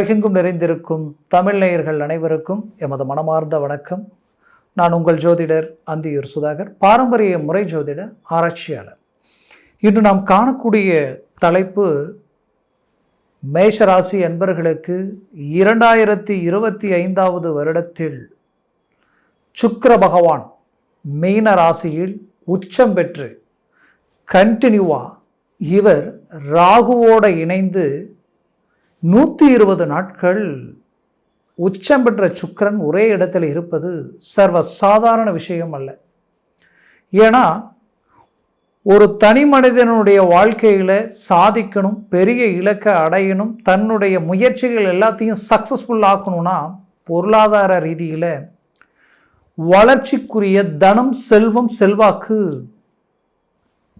உலகெங்கும் நிறைந்திருக்கும் தமிழ் நேயர்கள் அனைவருக்கும் எமது மனமார்ந்த வணக்கம். நான் உங்கள் ஜோதிடர் அந்தியூர் சுதாகர் பாரம்பரிய முறை ஜோதிட ஆராய்ச்சியாளர். இன்று நாம் காணக்கூடிய தலைப்பு மேஷராசி என்பர்களுக்கு இரண்டாயிரத்தி இருபத்தி ஐந்தாவது வருடத்தில் சுக்கர பகவான் மீன ராசியில் உச்சம் பெற்று கண்டினியூவா இவர் ராகுவோட இணைந்து நூற்றி இருபது நாட்கள் உச்சம் பெற்ற சுக்கரன் ஒரே இடத்துல இருப்பது சர்வ சாதாரண விஷயம் அல்ல. ஏன்னா ஒரு தனி மனிதனுடைய வாழ்க்கையில் சாதிக்கணும் பெரிய இலக்கை அடையணும் தன்னுடைய முயற்சிகள் எல்லாத்தையும் சக்ஸஸ்ஃபுல் ஆக்கணும்னா பொருளாதார ரீதியில் வளர்ச்சிக்குரிய தனம் செல்வம் செல்வாக்கு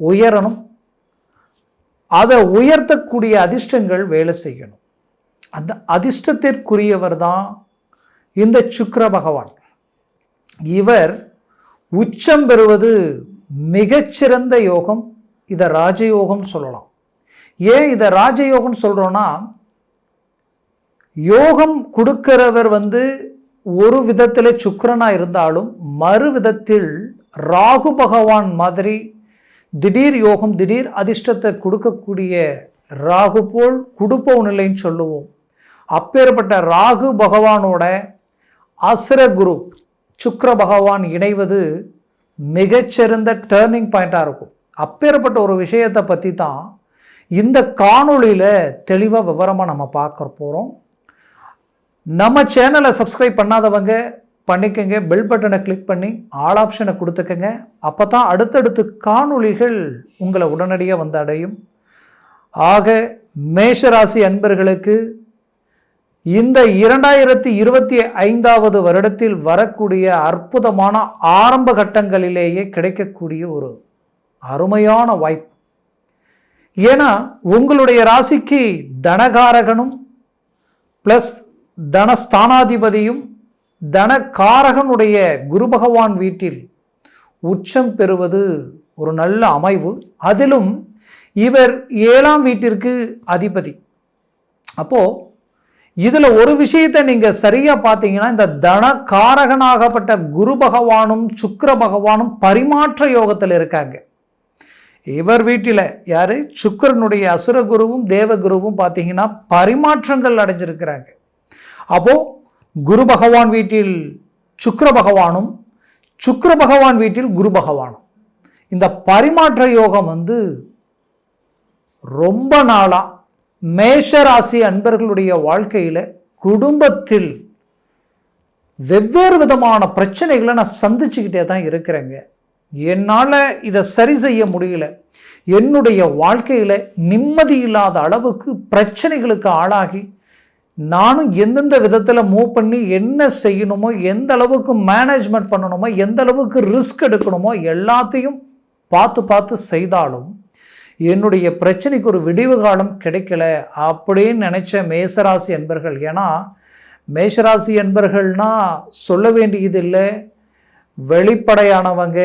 உயரணும். அதை உயர்த்தக்கூடிய அதிர்ஷ்டங்கள் வேலை செய்யணும். அந்த அதிர்ஷ்டத்திற்குரியவர் தான் இந்த சுக்கர பகவான். இவர் உச்சம் பெறுவது மிகச்சிறந்த யோகம் இதை ராஜயோகம் சொல்லலாம். ஏன் இதை ராஜயோகம் சொல்கிறோன்னா யோகம் கொடுக்கிறவர் வந்து ஒரு விதத்தில் சுக்கரனாக இருந்தாலும் மறு விதத்தில் ராகு பகவான் மாதிரி திடீர் யோகம் திடீர் அதிர்ஷ்டத்தை கொடுக்கக்கூடிய ராகு போல் குடுப்பவு நிலைன்னு சொல்லுவோம். அப்பேற்பட்ட ராகு பகவானோட அசுர குரு சுக்கர பகவான் இணைவது மிகச்சிறந்த டேர்னிங் பாயிண்ட்டாக இருக்கும். அப்பேற்பட்ட ஒரு விஷயத்தை பற்றி தான் இந்த காணொளியில் தெளிவாக விவரமாக நம்ம பார்க்க போகிறோம் நம்ம சேனலை சப்ஸ்கிரைப் பண்ணாதவங்க பண்ணிக்கங்க. பெல் பட்டனை கிளிக் பண்ணி ஆல் ஆப்ஷனை கொடுத்துக்கங்க. அப்போ தான் அடுத்தடுத்து காணொளிகள் உங்களை உடனடியாக வந்து அடையும். ஆக மேஷராசி அன்பர்களுக்கு இந்த இரண்டாயிரத்தி இருபத்தி ஐந்தாவது வருடத்தில் வரக்கூடிய அற்புதமான ஆரம்ப கட்டங்களிலேயே கிடைக்கக்கூடிய ஒரு அருமையான வாய்ப்பு. ஏன்னா உங்களுடைய ராசிக்கு தனகாரகனும் ப்ளஸ் தனஸ்தானாதிபதியும் தனகாரகனுடைய குரு பகவான் வீட்டில் உச்சம் பெறுவது ஒரு நல்ல அமைவு. அதிலும் இவர் ஏழாம் வீட்டிற்கு அதிபதி. அப்போது இதில் ஒரு விஷயத்தை நீங்கள் சரியாக பார்த்தீங்கன்னா இந்த தனகாரகனாகப்பட்ட குரு பகவானும் சுக்கர பகவானும் பரிமாற்ற யோகத்தில் இருக்காங்க. இவர் வீட்டில் யார்? சுக்கரனுடைய அசுரகுருவும் தேவகுருவும் பார்த்தீங்கன்னா பரிமாற்றங்கள் அடைஞ்சிருக்கிறாங்க. அப்போது குரு பகவான் வீட்டில் சுக்கர பகவானும் சுக்கர பகவான் வீட்டில் குரு பகவானும். இந்த பரிமாற்ற யோகம் வந்து ரொம்ப நாளாக மேஷராசி அன்பர்களுடைய வாழ்க்கையில் குடும்பத்தில் வெவ்வேறு விதமான பிரச்சனைகளை நான் சந்திச்சுக்கிட்டே தான் இருக்கிறேங்க. என்னால் இதை சரி செய்ய முடியல. என்னுடைய வாழ்க்கையில் நிம்மதி இல்லாத அளவுக்கு பிரச்சனைகளுக்கு ஆளாகி நானும் எந்தெந்த விதத்தில் மூவ் பண்ணி என்ன செய்யணுமோ எந்த அளவுக்கு மேனேஜ்மெண்ட் பண்ணணுமோ எந்த அளவுக்கு ரிஸ்க் எடுக்கணுமோ எல்லாத்தையும் பார்த்து பார்த்து செய்தாலும் என்னுடைய பிரச்சனைக்கு ஒரு விடிவு காலம் கிடைக்கல அப்படின்னு நினச்ச மேசராசி என்பர்கள் ஏன்னா மேஷராசி என்பர்கள்னால் சொல்ல வேண்டியதில்லை வெளிப்படையானவங்க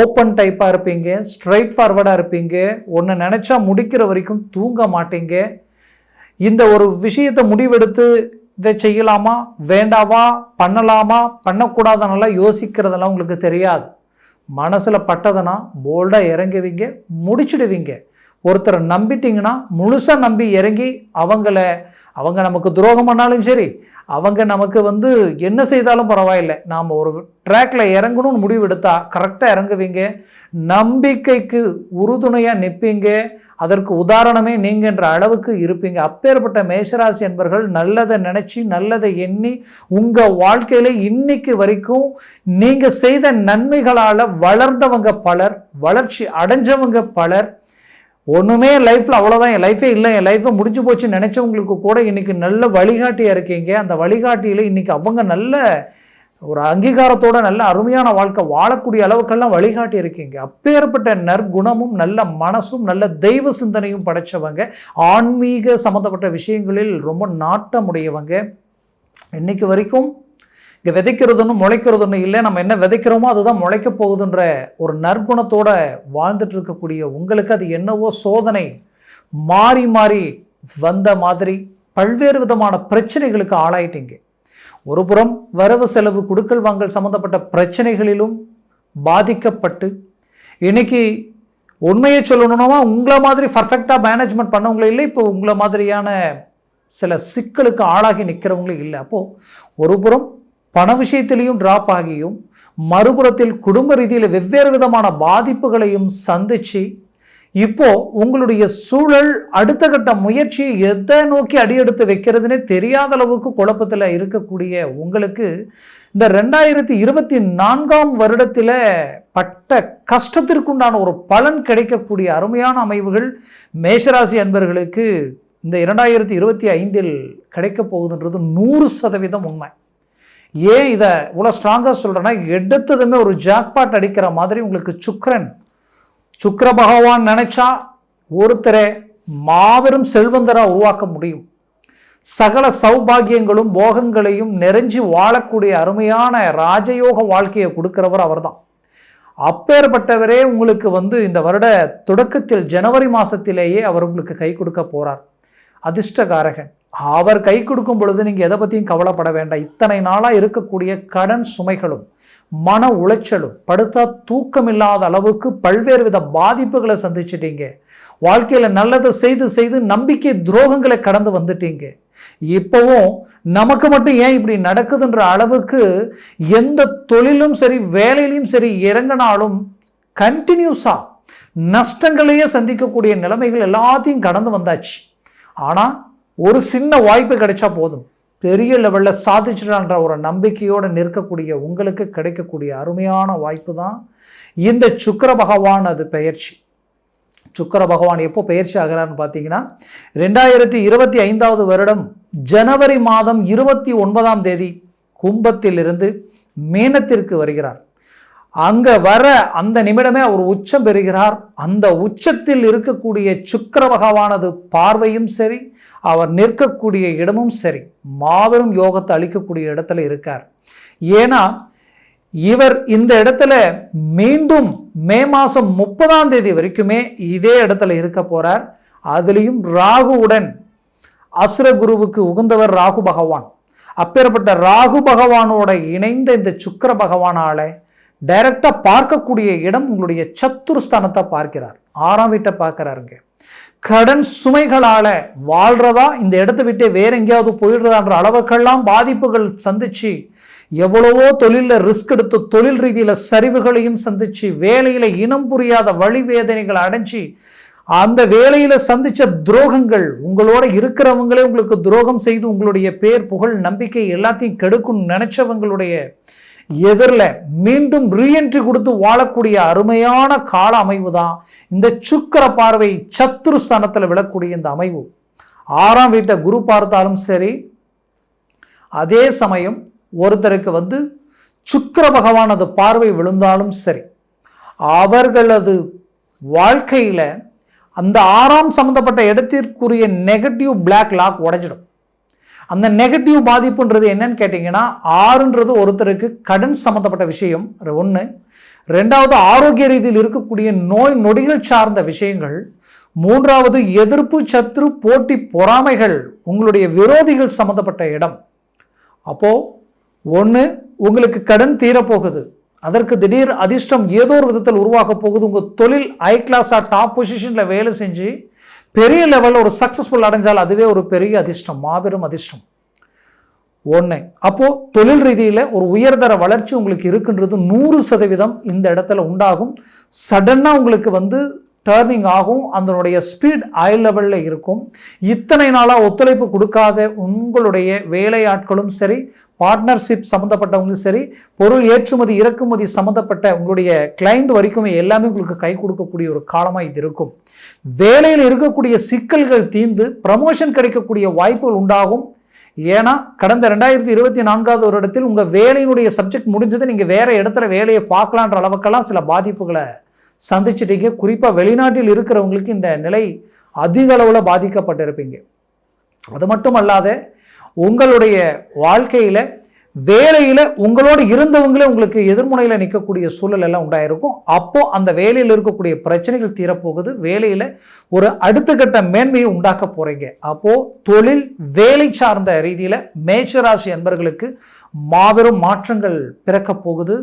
ஓப்பன் டைப்பாக இருப்பீங்க ஸ்ட்ரைட் ஃபார்வர்டாக இருப்பீங்க. ஒன்று நினச்சா முடிக்கிற வரைக்கும் தூங்க மாட்டீங்க. இந்த ஒரு விஷயத்தை முடிவெடுத்து இதை செய்யலாமா வேண்டாவா பண்ணலாமா பண்ணக்கூடாதனெல்லாம் யோசிக்கிறதெல்லாம் உங்களுக்கு தெரியாது. மனசில் பட்டதுன்னா போல்டாக இறங்குவீங்க முடிச்சிடுவீங்க. ஒருத்தரை நம்பிட்டீங்கன்னா முழுசாக நம்பி இறங்கி அவங்கள அவங்க நமக்கு துரோகம் பண்ணாலும் சரி அவங்க நமக்கு வந்து என்ன செய்தாலும் பரவாயில்லை. நாம் ஒரு ட்ராக்ல இறங்கணும்னு முடிவு எடுத்தால் கரெக்டாக இறங்குவீங்க. நம்பிக்கைக்கு உறுதுணையாக நிற்பீங்க அதற்கு உதாரணமே நீங்கன்ற அளவுக்கு இருப்பீங்க. அப்பேற்பட்ட மேஷராசி என்பர்கள் நல்லதை நினச்சி நல்லதை எண்ணி உங்கள் வாழ்க்கையில் இன்னைக்கு வரைக்கும் நீங்கள் செய்த நன்மைகளால் வளர்ந்தவங்க பலர் வளர்ச்சி அடைஞ்சவங்க பலர் ஒன்றுமே லைஃப்பில் அவ்வளோதான் என் லைஃபே இல்லை. என் லைஃப்பை முடிஞ்சு போச்சுன்னு நினச்சவங்களுக்கு கூட இன்றைக்கி நல்ல வழிகாட்டியாக இருக்கீங்க. அந்த வழிகாட்டியில் இன்றைக்கி அவங்க நல்ல ஒரு அங்கீகாரத்தோட நல்ல அருமையான வாழ்க்கை வாழக்கூடிய அளவுக்கெல்லாம் வழிகாட்டி இருக்கீங்க. அப்பேற்பட்ட நற்குணமும் நல்ல மனசும் நல்ல தெய்வ சிந்தனையும் படைச்சவங்க. ஆன்மீக சம்மந்தப்பட்ட விஷயங்களில் ரொம்ப நாட்டமுடையவங்க. இன்னைக்கு வரைக்கும் இங்கே விதைக்கிறதுன்னு முளைக்கிறதுன்னு இல்லை நம்ம என்ன விதைக்கிறோமோ அதுதான் முளைக்க போகுதுன்ற ஒரு நற்குணத்தோட வாழ்ந்துட்டு இருக்கக்கூடிய உங்களுக்கு அது என்னவோ சோதனை மாறி மாறி வந்த மாதிரி பல்வேறு விதமான பிரச்சனைகளுக்கு ஆளாயிட்டீங்க. ஒரு புறம் வரவு செலவு கொடுக்கல் வாங்கல் சம்மந்தப்பட்ட பிரச்சனைகளிலும் பாதிக்கப்பட்டு இன்னைக்கு உண்மையை சொல்லணும்னா உங்களை மாதிரி பர்ஃபெக்டாக மேனேஜ்மெண்ட் பண்ணவங்களே இல்லை இப்போ உங்களை மாதிரியான சில சிக்கலுக்கு ஆளாகி நிற்கிறவங்களும் இல்லை. அப்போது ஒரு புறம் பண விஷயத்திலையும் ட்ராப் ஆகியும் மறுபுறத்தில் குடும்ப ரீதியில் வெவ்வேறு விதமான பாதிப்புகளையும் சந்தித்து இப்போ உங்களுடைய சூழல் அடுத்த கட்ட முயற்சி எதை நோக்கி அடியெடுத்து வைக்கிறதுனே தெரியாத அளவுக்கு குழப்பத்தில் இருக்கக்கூடிய உங்களுக்கு இந்த ரெண்டாயிரத்தி இருபத்தி நான்காம் வருடத்தில் பட்ட கஷ்டத்திற்குண்டான ஒரு பலன் கிடைக்கக்கூடிய அருமையான அமைவுகள் மேஷராசி அன்பர்களுக்கு இந்த இரண்டாயிரத்தி இருபத்தி ஐந்தில் கிடைக்கப் போகுதுன்றது நூறு சதவீதம் உண்மை. ஏன் இதை இவ்வளோ ஸ்ட்ராங்காக சொல்கிறேன்னா எடுத்ததுமே ஒரு ஜாக்பாட் அடிக்கிற மாதிரி உங்களுக்கு சுக்கரன் சுக்கர பகவான் நினச்சா ஒருத்தரை மாபெரும் செல்வந்தராக உருவாக்க முடியும். சகல சௌபாகியங்களும் போகங்களையும் நிறைஞ்சு வாழக்கூடிய அருமையான ராஜயோக வாழ்க்கையை கொடுக்கிறவர் அவர்தான். அப்பேற்பட்டவரே உங்களுக்கு வந்து இந்த வருட தொடக்கத்தில் ஜனவரி மாதத்திலேயே அவர் உங்களுக்கு கை கொடுக்க போறார். அதிர்ஷ்டகாரகன். அவர் கை கொடுக்கும் பொழுது நீங்கள் எதை பற்றியும் கவலைப்பட வேண்டாம். இத்தனை நாளாக இருக்கக்கூடிய கடன் சுமைகளும் மன உளைச்சலும் படுத்தா தூக்கம் இல்லாத அளவுக்கு பல்வேறு வித பாதிப்புகளை சந்திச்சிட்டீங்க. வாழ்க்கையில் நல்லதை செய்து செய்து நம்பிக்கை துரோகங்களை கடந்து வந்துட்டீங்க. இப்போவும் நமக்கு மட்டும் ஏன் இப்படி நடக்குதுன்ற அளவுக்கு எந்த தொழிலும் சரி வேலையிலையும் சரி இறங்கினாலும் கண்டினியூஸாக நஷ்டங்களையே சந்திக்கக்கூடிய நிலைமைகள் எல்லாத்தையும் கடந்து வந்தாச்சு. ஆனால் ஒரு சின்ன வாய்ப்பு கிடைச்சா போதும். பெரிய லெவலில் சாதிச்சிடான்ற ஒரு நம்பிக்கையோடு நிற்கக்கூடிய உங்களுக்கு கிடைக்கக்கூடிய அருமையான வாய்ப்பு தான் இந்த சுக்கர பகவான் அது பெயர்ச்சி. சுக்கர பகவான் எப்போ பயிற்சி ஆகிறார்னு பார்த்தீங்கன்னா ரெண்டாயிரத்தி இருபத்தி ஐந்தாவது வருடம் ஜனவரி மாதம் இருபத்தி ஒன்பதாம் தேதி கும்பத்திலிருந்து மேனத்திற்கு வருகிறார். அங்கே வர அந்த நிமிடமே அவர் உச்சம் பெறுகிறார். அந்த உச்சத்தில் இருக்கக்கூடிய சுக்கர பகவானது பார்வையும் சரி அவர் நிற்கக்கூடிய இடமும் சரி மாபெரும் யோகத்தை அளிக்கக்கூடிய இடத்துல இருக்கார். ஏன்னா இவர் இந்த இடத்துல மீண்டும் மே மாதம் முப்பதாம் தேதி வரைக்குமே இதே இடத்துல இருக்க போறார். அதுலேயும் ராகுவுடன் அசுர குருவுக்கு உகந்தவர் ராகு பகவான். அப்பேற்பட்ட ராகு பகவானோட இணைந்த இந்த சுக்கர பகவானால டைரக்டாக பார்க்கக்கூடிய இடம் உங்களுடைய சத்துருஸ்தானத்தை பார்க்கிறார். ஆறாம் வீட்டை பார்க்குறாருங்க. கடன் சுமைகளால் வாழ்கிறதா இந்த இடத்தை விட்டு வேற எங்கேயாவது போயிடுறதான்ற அளவுக்கெல்லாம் பாதிப்புகள் சந்திச்சு எவ்வளவோ தொழிலில் ரிஸ்க் எடுத்து தொழில் ரீதியில் சரிவுகளையும் சந்திச்சு வேலையில் இனம் புரியாத வழி வேதனைகளை அடைஞ்சி அந்த வேலையில் சந்தித்த துரோகங்கள் உங்களோட இருக்கிறவங்களே உங்களுக்கு துரோகம் செய்து உங்களுடைய பேர் புகழ் நம்பிக்கை எல்லாத்தையும் கெடுக்கும் நினச்சவங்களுடைய எதிரில் மீண்டும் ரீஎன்ட்ரி கொடுத்து வாழக்கூடிய அருமையான கால அமைவு தான் இந்த சுக்கர பார்வை சத்துரு ஸ்தானத்தில் விழக்கூடிய இந்த அமைவு. ஆறாம் வீட்டை குரு பார்த்தாலும் சரி அதே சமயம் ஒருத்தருக்கு வந்து சுக்கர பகவானது பார்வை விழுந்தாலும் சரி அவர்களது வாழ்க்கையில் அந்த ஆறாம் சம்மந்தப்பட்ட இடத்திற்குரிய நெகட்டிவ் பிளாக் லாக் உடைஞ்சிடும். அந்த நெகட்டிவ் பாதிப்புன்றது என்னன்னு கேட்டிங்கன்னா ஆறுன்றது ஒருத்தருக்கு கடன் சம்மந்தப்பட்ட விஷயம் ஒன்று ரெண்டாவது ஆரோக்கிய ரீதியில் இருக்கக்கூடிய நோய் நொடிகள் சார்ந்த விஷயங்கள். மூன்றாவது எதிர்ப்பு சத்ரு போட்டி பொறாமைகள் உங்களுடைய விரோதிகள் சம்மந்தப்பட்ட இடம். அப்போது ஒன்று உங்களுக்கு கடன் தீரப்போகுது. அதற்கு திடீர் அதிர்ஷ்டம் ஏதோ ஒரு விதத்தில் உருவாக போகுது. உங்கள் தொழில் ஹை கிளாஸாக டாப் பொசிஷனில் வேலை செஞ்சு பெரிய லெவலில் ஒரு சக்ஸஸ்ஃபுல் அடைஞ்சால் அதுவே ஒரு பெரிய அதிர்ஷ்டம் மாபெரும் அதிர்ஷ்டம். ஒன்று அப்போது தொழில் ரீதியில் ஒரு உயர்தர வளர்ச்சி உங்களுக்கு இருக்குன்றது நூறு சதவீதம் இந்த இடத்துல உண்டாகும். சடனாக உங்களுக்கு வந்து டேர்னிங் ஆகும் அதனுடைய ஸ்பீட் ஹை லெவலில் இருக்கும். இத்தனை நாளாக ஒத்துழைப்பு கொடுக்காத உங்களுடைய வேலையாட்களும் சரி பார்ட்னர்ஷிப் சம்மந்தப்பட்டவங்களும் சரி பொருள் ஏற்றுமதி இறக்குமதி சம்மந்தப்பட்ட உங்களுடைய கிளைண்ட் வரைக்குமே எல்லாமே உங்களுக்கு கை கொடுக்கக்கூடிய ஒரு காலமாக இது இருக்கும். வேலையில் இருக்கக்கூடிய சிக்கல்கள் தீர்ந்து ப்ரமோஷன் கிடைக்கக்கூடிய வாய்ப்புகள் உண்டாகும். ஏன்னா கடந்த ரெண்டாயிரத்தி இருபத்தி நான்காவது ஒரு இடத்தில் உங்கள் வேலையினுடைய சப்ஜெக்ட் முடிஞ்சது நீங்கள் வேறு இடத்துல வேலையை பார்க்கலான்ற அளவுக்கெல்லாம் சில பாதிப்புகளை சந்திச்சிட்டீங்க. குறிப்பாக வெளிநாட்டில் இருக்கிறவங்களுக்கு இந்த நிலை அதிக அளவில் பாதிக்கப்பட்டிருப்பீங்க. அது மட்டும் அல்லாத உங்களுடைய வாழ்க்கையில் வேலையில் உங்களோட இருந்தவங்களே உங்களுக்கு எதிர்முனையில் நிற்கக்கூடிய சூழல் எல்லாம் உண்டாயிருக்கும். அப்போ அந்த வேலையில் இருக்கக்கூடிய பிரச்சனைகள் தீரப்போகுது. வேலையில் ஒரு அடுத்த கட்ட மேன்மையை உண்டாக்க போகிறீங்க அப்போது தொழில் வேலை சார்ந்த ரீதியில் மேச்சராசி என்பர்களுக்கு மாபெரும் மாற்றங்கள் பிறக்க போகுது.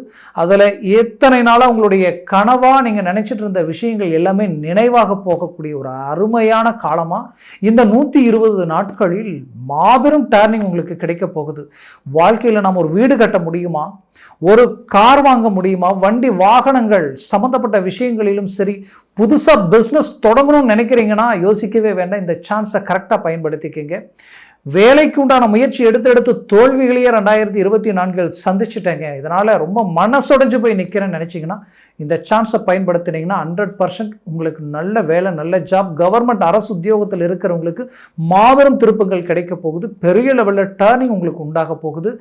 அதில் எத்தனை நாளாக உங்களுடைய கனவாக நீங்கள் நினச்சிட்டு இருந்த விஷயங்கள் எல்லாமே நினைவாக போகக்கூடிய ஒரு அருமையான காலமாக இந்த நூற்றி இருபது நாட்களில் மாபெரும் டேர்னிங் உங்களுக்கு கிடைக்க போகுது. வாழ்க்கையில் நாம் ஒரு வீடு கட்ட முடியுமா? ஒரு கார் வாங்க முடியுமா? வண்டி வாகனங்கள் சம்மந்தப்பட்ட விஷயங்களிலும் சரி புதுசாக பிஸ்னஸ் தொடங்கணும்னு நினைக்கிறீங்கன்னா யோசிக்கவே வேண்டாம். இந்த சான்ஸை கரெக்டாக பயன்படுத்திக்கங்க. வேலைக்கு உண்டான முயற்சி எடுத்து எடுத்து தோல்விகளையே ரெண்டாயிரத்தி இருபத்தி நான்கில் சந்திச்சிட்டேங்க. இதனால் ரொம்ப மனசுடைஞ்சு போய் நிற்கிறேன்னு நினச்சிங்கன்னா இந்த சான்ஸை பயன்படுத்தினீங்கன்னா ஹண்ட்ரட் பர்சன்ட் உங்களுக்கு நல்ல வேலை நல்ல ஜாப் கவர்மெண்ட் அரசு உத்தியோகத்தில் இருக்கிறவங்களுக்கு மாபெரும் திருப்பங்கள் கிடைக்க போகுது. பெரிய லெவலில் டேர்னிங் உங்களுக்கு உண்டாக போகுது.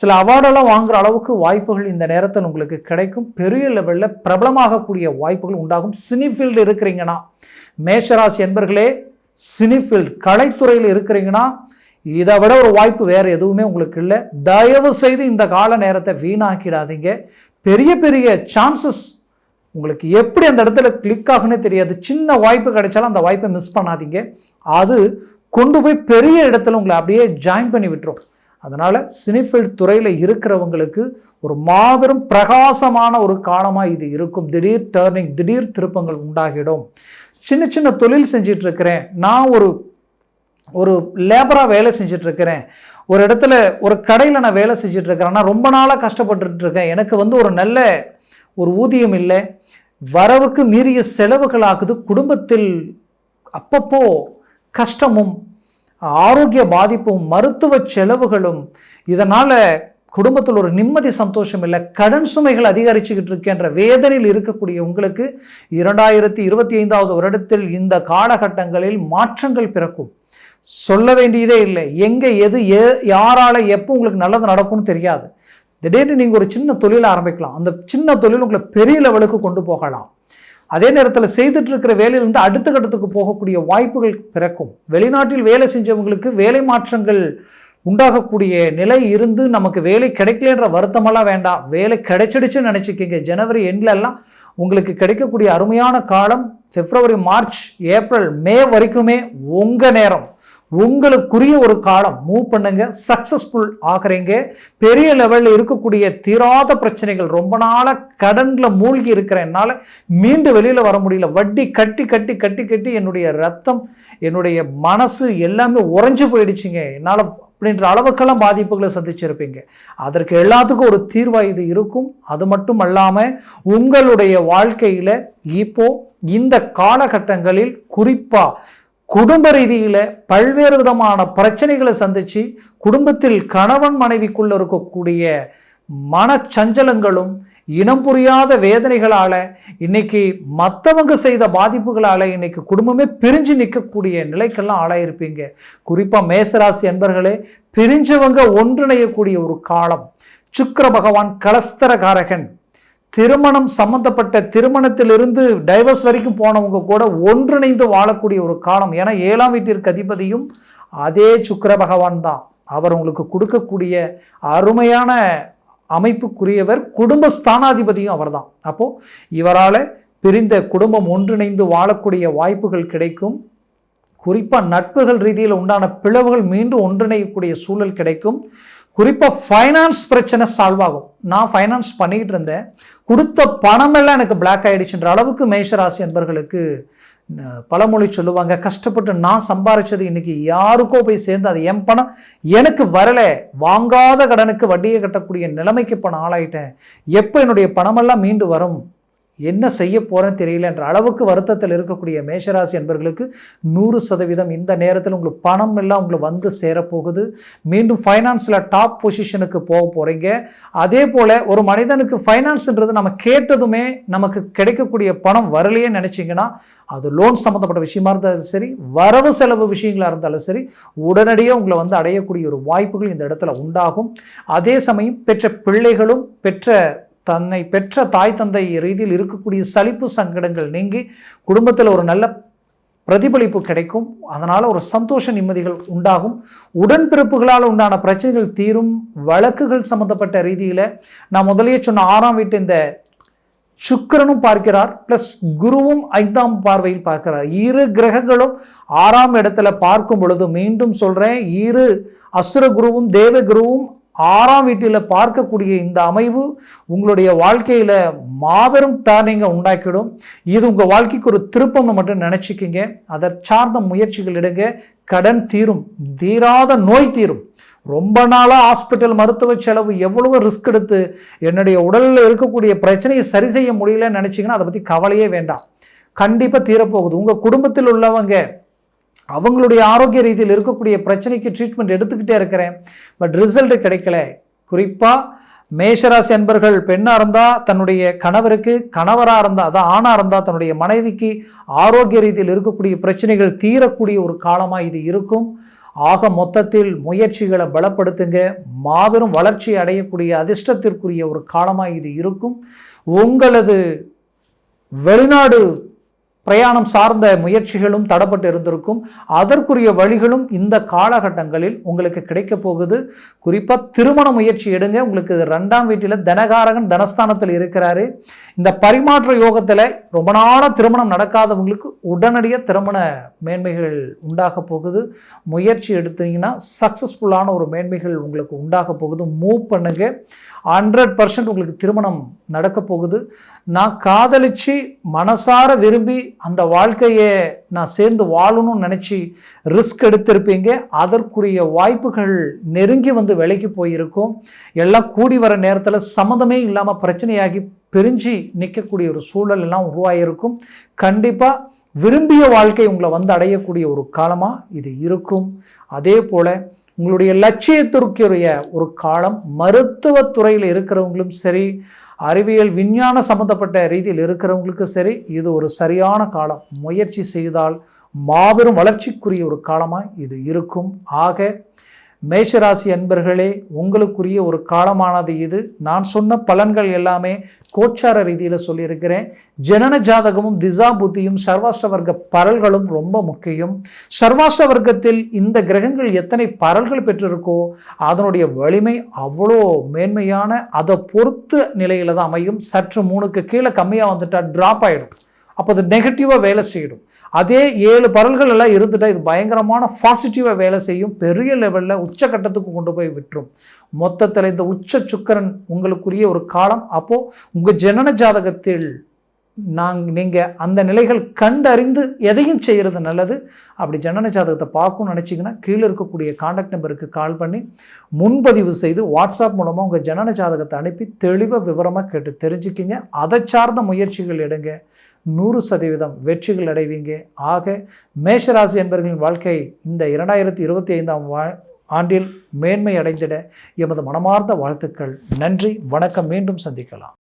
சில அவார்டெல்லாம் வாங்குற அளவுக்கு வாய்ப்புகள் இந்த நேரத்தில் உங்களுக்கு கிடைக்கும். பெரிய லெவலில் பிரபலமாகக்கூடிய வாய்ப்புகள் உண்டாகும். சினிஃபீல்டு இருக்கிறீங்கன்னா மேஷராசி என்பர்களே சினிஃபீல்ட் கலைத்துறையில் இருக்கிறீங்கன்னா இதை விட ஒரு வாய்ப்பு வேறு எதுவுமே உங்களுக்கு இல்லை. தயவு செய்து இந்த கால நேரத்தை வீணாக்கிடாதீங்க. பெரிய பெரிய சான்சஸ் உங்களுக்கு எப்படி அந்த இடத்துல கிளிக் ஆகுனே தெரியாது. சின்ன வாய்ப்பு கிடைச்சாலும் அந்த வாய்ப்பை மிஸ் பண்ணாதீங்க. அது கொண்டு போய் பெரிய இடத்துல உங்களை அப்படியே ஜாயின் பண்ணி விட்டுரும். அதனால் சினிஃபீல்ட் துறையில் இருக்கிறவங்களுக்கு ஒரு மாபெரும் பிரகாசமான ஒரு காலமாக இது இருக்கும். திடீர் டேர்னிங் திடீர் திருப்பங்கள் உண்டாகிடும். சின்ன சின்ன தொழில் செஞ்சிட்ருக்கிறேன் நான் ஒரு ஒரு லேபராக வேலை செஞ்சிட்ருக்கிறேன். ஒரு இடத்துல ஒரு கடையில் நான் வேலை செஞ்சுட்டு ரொம்ப நாளாக கஷ்டப்பட்டுட்டு இருக்கேன் எனக்கு வந்து ஒரு நல்ல ஒரு ஊதியம் இல்லை. வரவுக்கு மீறிய செலவுகள் ஆகுது குடும்பத்தில் அப்பப்போ கஷ்டமும் ஆரோக்கிய பாதிப்பும் மருத்துவ செலவுகளும் இதனால் குடும்பத்தில் ஒரு நிம்மதி சந்தோஷம் இல்லை. கடன் சுமைகள் அதிகரிச்சுக்கிட்டு இருக்கின்ற வேதனையில் இருக்கக்கூடிய உங்களுக்கு இரண்டாயிரத்தி இருபத்தி ஐந்தாவது வருடத்தில் இந்த காலகட்டங்களில் மாற்றங்கள் பிறக்கும். சொல்ல வேண்டியதே இல்லை. எங்கே எது ஏ யாரால் எப்போ உங்களுக்கு நல்லது நடக்கும்னு தெரியாது. திடீர்னு நீங்கள் ஒரு சின்ன தொழில் ஆரம்பிக்கலாம். அந்த சின்ன தொழில் உங்களை பெரிய லெவலுக்கு கொண்டு போகலாம். அதே நேரத்தில் செய்துட்டு இருக்கிற வேலையிலிருந்து அடுத்த கட்டத்துக்கு போகக்கூடிய வாய்ப்புகள் பிறக்கும். வெளிநாட்டில் வேலை செஞ்சவங்களுக்கு வேலை மாற்றங்கள் உண்டாகக்கூடிய நிலை இருந்து நமக்கு வேலை கிடைக்கலன்ற வருத்தமெல்லாம் வேண்டாம். வேலை கிடைச்சிடுச்சுன்னு நினச்சிக்கிங்க. ஜனவரி எண்ட்லெல்லாம் உங்களுக்கு கிடைக்கக்கூடிய அருமையான காலம் பிப்ரவரி மார்ச் ஏப்ரல் மே வரைக்குமே உங்கள் நேரம். உங்களுக்குரிய ஒரு காலம். மூவ் பண்ணுங்க. சக்ஸஸ்ஃபுல் ஆகிறீங்க. பெரிய லெவலில் இருக்கக்கூடிய தீராத பிரச்சனைகள் ரொம்ப நாளாக கடனில் மூழ்கி இருக்கிற என்னால் மீண்டு வெளியில் வர முடியல. வட்டி கட்டி கட்டி கட்டி கட்டி என்னுடைய ரத்தம் என்னுடைய மனசு எல்லாமே உறைஞ்சு போயிடுச்சுங்க. என்னால் அப்படின்ற அளவுக்கெல்லாம் பாதிப்புகளை சந்திச்சிருப்பீங்க. அதற்கு எல்லாத்துக்கும் ஒரு தீர்வாக இது இருக்கும். அது மட்டும் அல்லாமல் உங்களுடைய வாழ்க்கையில் இப்போ இந்த காலகட்டங்களில் குறிப்பாக குடும்ப ரீதியில் பல்வேறு விதமான பிரச்சனைகளை சந்தித்து குடும்பத்தில் கணவன் மனைவிக்குள்ளே இருக்கக்கூடிய மனச்சஞ்சலங்களும் இனம் புரியாத வேதனைகளால் இன்றைக்கி மற்றவங்க செய்த பாதிப்புகளால் இன்றைக்கு குடும்பமே பிரிஞ்சு நிற்கக்கூடிய நிலைக்கெல்லாம் ஆளாயிருப்பீங்க. குறிப்பாக மேசராசி என்பர்களே பிரிஞ்சவங்க ஒன்றிணையக்கூடிய ஒரு காலம். சுக்கர பகவான் கலஸ்தரகாரகன். திருமணம் சம்பந்தப்பட்ட திருமணத்திலிருந்து டைவர்ஸ் வரைக்கும் போனவங்க கூட ஒன்றிணைந்து வாழக்கூடிய ஒரு காலம். ஏன்னா ஏழாம் வீட்டிற்கு அதிபதியும் அதே சுக்கர பகவான் தான். அவர் உங்களுக்கு கொடுக்கக்கூடிய அருமையான அமைப்புக்குரியவர் குடும்ப ஸ்தானாதிபதியும் அவர் தான். அப்போது இவரால் பிரிந்த குடும்பம் ஒன்றிணைந்து வாழக்கூடிய வாய்ப்புகள் கிடைக்கும். குறிப்பாக நட்புகள் ரீதியில் உண்டான பிளவுகள் மீண்டும் ஒன்றிணையக்கூடிய சூழல் கிடைக்கும். குறிப்பாக ஃபைனான்ஸ் பிரச்சனை சால்வ் ஆகும். நான் ஃபைனான்ஸ் பண்ணிக்கிட்டு இருந்தேன். கொடுத்த பணமெல்லாம் எனக்கு பிளாக் ஆகிடுச்சுன்ற அளவுக்கு மேஷராசி என்பர்களுக்கு பழமொழி சொல்லுவாங்க கஷ்டப்பட்டு நான் சம்பாரித்தது இன்னைக்கு யாருக்கோ போய் சேர்ந்து அது என் பணம் எனக்கு வரலை. வாங்காத கடனுக்கு வட்டியை கட்டக்கூடிய நிலைமைக்கு இப்போ நான் ஆளாயிட்டேன். எப்போ என்னுடைய பணமெல்லாம் மீண்டு வரும்? என்ன செய்ய போகிறேன்னு தெரியல என்ற அளவுக்கு வருத்தத்தில் இருக்கக்கூடிய மேஷராசி என்பர்களுக்கு நூறு சதவீதம் இந்த நேரத்தில் உங்களுக்கு பணம் எல்லாம் உங்களுக்கு வந்து சேரப்போகுது. மீண்டும் ஃபைனான்ஸில் டாப் பொசிஷனுக்கு போக போகிறீங்க அதே போல் ஒரு மனிதனுக்கு ஃபைனான்ஸுன்றது நம்ம கேட்டதுமே நமக்கு கிடைக்கக்கூடிய பணம் வரலையே நினச்சிங்கன்னா அது லோன் சம்மந்தப்பட்ட விஷயமா இருந்தாலும் சரி வரவு செலவு விஷயங்களாக இருந்தாலும் சரி உடனடியாக உங்களை வந்து அடையக்கூடிய ஒரு வாய்ப்புகள் இந்த இடத்துல உண்டாகும். அதே சமயம் பெற்ற பிள்ளைகளும் பெற்ற தன்னை பெற்ற தாய் தந்தை ரீதியில் இருக்கக்கூடிய சலிப்பு சங்கடங்கள் நீங்கி குடும்பத்தில் ஒரு நல்ல பிரதிபலிப்பு கிடைக்கும். அதனால் ஒரு சந்தோஷ நிம்மதிகள் உண்டாகும். உடன்பிறப்புகளால் உண்டான பிரச்சனைகள் தீரும். வழக்குகள் சம்பந்தப்பட்ட ரீதியில் நான் முதலே சொன்ன ஆறாம் வீட்டு இந்த சுக்கிரனும் பார்க்கிறார் ப்ளஸ் குருவும் ஐந்தாம் பார்வையில் பார்க்கிறார். இரு கிரகங்களும் ஆறாம் இடத்துல பார்க்கும் பொழுது மீண்டும் சொல்கிறேன் இரு அசுர குருவும் தேவ குருவும் ஆறாம் வீட்டில் பார்க்கக்கூடிய இந்த அமைவு உங்களுடைய வாழ்க்கையில் மாபெரும் டேர்னிங்கை உண்டாக்கிடும். இது உங்கள் வாழ்க்கைக்கு ஒரு திருப்பம்னு மட்டும் நினச்சிக்கிங்க. அதை சார்ந்த முயற்சிகள் எடுங்க. கடன் தீரும். தீராத நோய் தீரும். ரொம்ப நாளாக ஹாஸ்பிட்டல் மருத்துவ செலவு எவ்வளவோ ரிஸ்க் எடுத்து என்னுடைய உடலில் இருக்கக்கூடிய பிரச்சனையை சரி செய்ய முடியலன்னு நினச்சிங்கன்னா அதை பற்றி கவலையே வேண்டாம். கண்டிப்பாக தீரப்போகுது. உங்கள் குடும்பத்தில் உள்ளவங்க அவங்களுடைய ஆரோக்கிய ரீதியில் இருக்கக்கூடிய பிரச்சனைக்கு ட்ரீட்மெண்ட் எடுத்துக்கிட்டே இருக்கிறேன். பட் ரிசல்ட் கிடைக்கல. குறிப்பாக மேஷராசி அன்பர்கள் பெண்ணாக இருந்தால் தன்னுடைய கணவருக்கு கணவராக இருந்தால் அதான் ஆணாக இருந்தால் தன்னுடைய மனைவிக்கு ஆரோக்கிய ரீதியில் இருக்கக்கூடிய பிரச்சனைகள் தீரக்கூடிய ஒரு காலமாக இது இருக்கும். ஆக மொத்தத்தில் முயற்சிகளை பலப்படுத்துங்க. மாபெரும் வளர்ச்சி அடையக்கூடிய அதிர்ஷ்டத்திற்குரிய ஒரு காலமாக இது இருக்கும். உங்களது வெளிநாடு பிரயாணம் சார்ந்த முயற்சிகளும் தடப்பட்டு இருந்திருக்கும். அதற்குரிய வழிகளும் இந்த காலகட்டங்களில் உங்களுக்கு கிடைக்க போகுது. குறிப்பாக திருமண முயற்சி எடுங்க. உங்களுக்கு ரெண்டாம் வீட்டில் தனகாரகன் தனஸ்தானத்தில் இருக்கிறாரு. இந்த பரிமாற்ற யோகத்தில் ரொம்ப நாளாக திருமணம் நடக்காதவங்களுக்கு உடனடியாக திருமண மேன்மைகள் உண்டாக போகுது. முயற்சி எடுத்தீங்கன்னா சக்ஸஸ்ஃபுல்லான ஒரு மேன்மைகள் உங்களுக்கு உண்டாக போகுது. மூவ் பண்ணுங்க. ஹண்ட்ரட் பர்சன்ட் உங்களுக்கு திருமணம் நடக்க போகுது. நான் காதலிச்சு மனசார விரும்பி அந்த வாழ்க்கையை நான் சேர்ந்து வாழணும்னு நினச்சி ரிஸ்க் எடுத்திருப்பீங்க. அதற்குரிய வாய்ப்புகள் நெருங்கி வந்து விலைக்கு போயிருக்கும். எல்லாம் கூடி வர நேரத்தில் சம்மந்தமே இல்லாமல் பிரச்சனையாகி பிரிஞ்சு நிற்கக்கூடிய ஒரு சூழல் எல்லாம் உருவாகியிருக்கும் கண்டிப்பாக விரும்பிய வாழ்க்கை உங்களை வந்து அடையக்கூடிய ஒரு காலமாக இது இருக்கும். அதே போல் உங்களுடைய லட்சியத்திற்குரிய ஒரு காலம் மருத்துவத்துறையில் இருக்கிறவங்களும் சரி அறிவியல் விஞ்ஞான சம்பந்தப்பட்ட ரீதியில் இருக்கிறவங்களுக்கும் சரி இது ஒரு சரியான காலம். முயற்சி செய்தால் மாபெரும் வளர்ச்சிக்குரிய ஒரு காலமாக இது இருக்கும். ஆக மேஷராசி அன்பர்களே உங்களுக்குரிய ஒரு காலமானது இது. நான் சொன்ன பலன்கள் எல்லாமே கோச்சார ரீதியில் சொல்லியிருக்கிறேன். ஜனன ஜாதகமும் திசா புத்தியும் சர்வாஷ்டவர்க்க பரல்களும் ரொம்ப முக்கியம். சர்வாஷ்டவர்க்கத்தில் இந்த கிரகங்கள் எத்தனை பரல்கள் பெற்றிருக்கோ அதனுடைய வலிமை அவ்வளோ மேன்மையான அதை பொறுத்த நிலையில் தான் அமையும். சற்று மூணுக்கு கீழே கம்மியாக வந்துட்டால் ட்ராப் ஆகிடும் அப்போ அது நெகட்டிவாக வேலை செய்யும் அதே ஏழு பரல்கள் எல்லாம் இருந்துட்டால் இது பயங்கரமான பாசிட்டிவாக வேலை செய்யும். பெரிய லெவலில் உச்சக்கட்டத்துக்கு கொண்டு போய் விட்டுரும். மொத்தத்தில் இந்த உச்ச சுக்கரன் உங்களுக்குரிய ஒரு காலம். அப்போது உங்கள் ஜனன ஜாதகத்தில் நாங்கள் நீங்கள் அந்த நிலைகள் கண்டறிந்து எதையும் செய்கிறது நல்லது. அப்படி ஜனன ஜாதகத்தை பார்க்கணும்னு நினச்சிங்கன்னா கீழே இருக்கக்கூடிய காண்டாக்ட் நம்பருக்கு கால் பண்ணி முன்பதிவு செய்து வாட்ஸ்அப் மூலமாக உங்கள் ஜனன ஜாதகத்தை அனுப்பி தெளிவாக விவரமாக கேட்டு தெரிஞ்சுக்கிங்க. அதை சார்ந்த முயற்சிகள் எடுங்க. நூறு சதவீதம் வெற்றிகள் அடைவீங்க. ஆக மேஷராசி என்பர்களின் வாழ்க்கை இந்த இரண்டாயிரத்தி இருபத்தி ஐந்தாம் வா ஆண்டில் மேன்மை அடைந்திட எமது மனமார்ந்த வாழ்த்துக்கள். நன்றி. வணக்கம். மீண்டும் சந்திக்கலாம்.